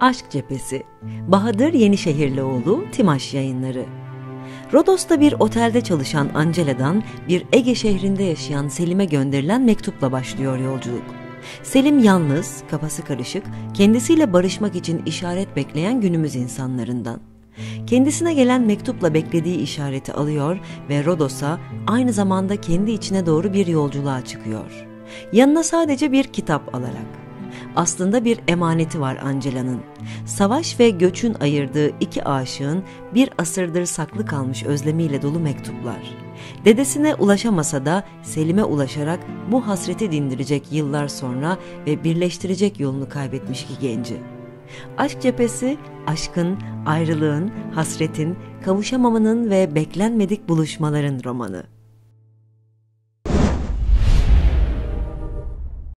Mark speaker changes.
Speaker 1: Aşk Cephesi Bahadır Yenişehirlioğlu Timaş Yayınları Rodos'ta bir otelde çalışan Angela'dan bir Ege şehrinde yaşayan Selim'e gönderilen mektupla başlıyor yolculuk. Selim yalnız, kafası karışık, kendisiyle barışmak için işaret bekleyen günümüz insanlarından. Kendisine gelen mektupla beklediği işareti alıyor ve Rodos'a aynı zamanda kendi içine doğru bir yolculuğa çıkıyor. Yanına sadece bir kitap alarak aslında bir emaneti var Angela'nın. Savaş ve göçün ayırdığı iki aşığın bir asırdır saklı kalmış özlemiyle dolu mektuplar. Dedesine ulaşamasa da Selim'e ulaşarak bu hasreti dindirecek yıllar sonra ve birleştirecek yolunu kaybetmiş ki genci. Aşk cephesi, aşkın, ayrılığın, hasretin, kavuşamamanın ve beklenmedik buluşmaların romanı.